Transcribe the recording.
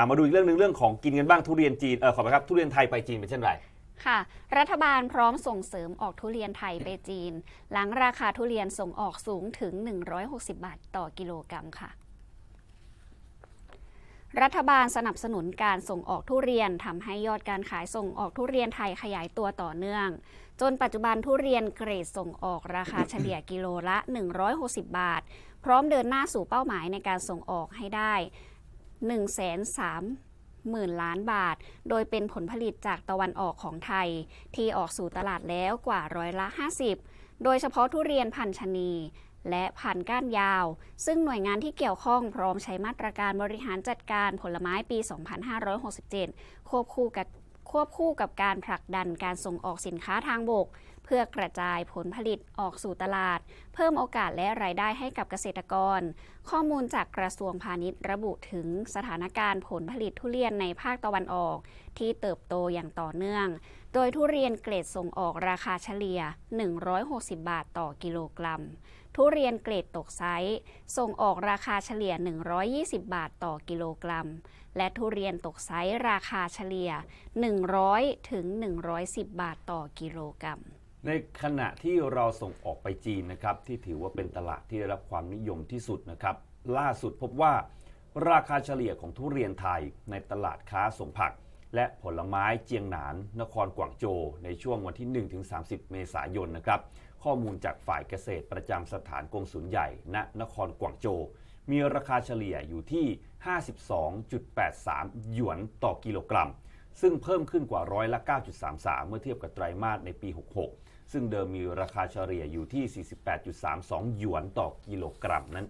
ามาดูอีกเรื่องหนึ่งเรื่องของกินกันบ้างทุเรียนจีนเออขอไปครับทุเรียนไทยไปจีนเป็นเช่นไรค่ะ รัฐบาลพร้อมส่งเสริมออกทุเรียนไทยไปจีน หลังราคาทุเรียนส่งออกสูงถึง 160 บาทต่อกิโลกรัมค่ะรัฐบาลสนับสนุนการส่งออกทุเรียนทำให้ยอดการขายส่งออกทุเรียนไทยขยายตัวต่อเนื่อง จนปัจจุบันทุเรียนเกรดส่งออกราคาเฉลี่ยกิโลละ 160 บาท พร้อมเดินหน้าสู่เป้าหมายในการส่งออกให้ได้ 1 3 0 0 0 0 ล้านบาท โดยเป็นผลผลิตจากตะวันออกของไทย ที่ออกสู่ตลาดแล้วกว่าร้อยละ 50 โดยเฉพาะทุเรียนพันชนีและพันก้านยาว ซึ่งหน่วยงานที่เกี่ยวข้องพร้อมใช้มาตรการบริหารจัดการผลไม้ปี 2567 ควบคู่กับควบคู่กับการผลักดันการส่งออกสินค้าทางบก พื่อกระจายผลผลิตออกสู่ตลาด เพิ่มโอกาสและรายได้ให้กับเกษตรกร ข้อมูลจากกระทรวงพาณิชย์ระบุถึงสถานการณ์ผลผลิตทุเรียนในภาคตะวันออก ที่เติบโตอย่างต่อเนื่อง โดยทุเรียนเกรดส่งออกราคาเฉลี่ย 160 บาทต่อกิโลกรัม ทุเรียนเกรดตกไซส์ส่งออกราคาเฉลี่ย 120 บาทต่อกิโลกรัม และทุเรียนตกไซส์ราคาเฉลี่ย 100 ถึง 110 บาทต่อกิโลกรัม ในขณะที่เราส่งออกไปจีนนะครับที่ถือว่าเป็นตลาดที่ได้รับความนิยมที่สุดนะครับ ล่าสุดพบว่า ราคาเฉลี่ยของทุเรียนไทยในตลาดค้าส่งผัก และผลไม้เจียงหนาน นครกวางโจวในช่วงวันที่ 1-30 เมษายนนะครับข้อมูลจากฝ่ายเกษตรประจำสถานกงสุลใหญ่ ณนครกวางโจวมีราคาเฉลี่ยอยู่ที่ 52.83 หยวนต่อกิโลกรัม ซึ่งเพิ่มขึ้นกว่าร้อยละ 9.33 เมื่อเทียบกับไตรมาสในปี 66 ซึ่งเดิมมีราคาเฉลี่ยอยู่ที่ 48.32 หยวนต่อกิโลกรัมนั่น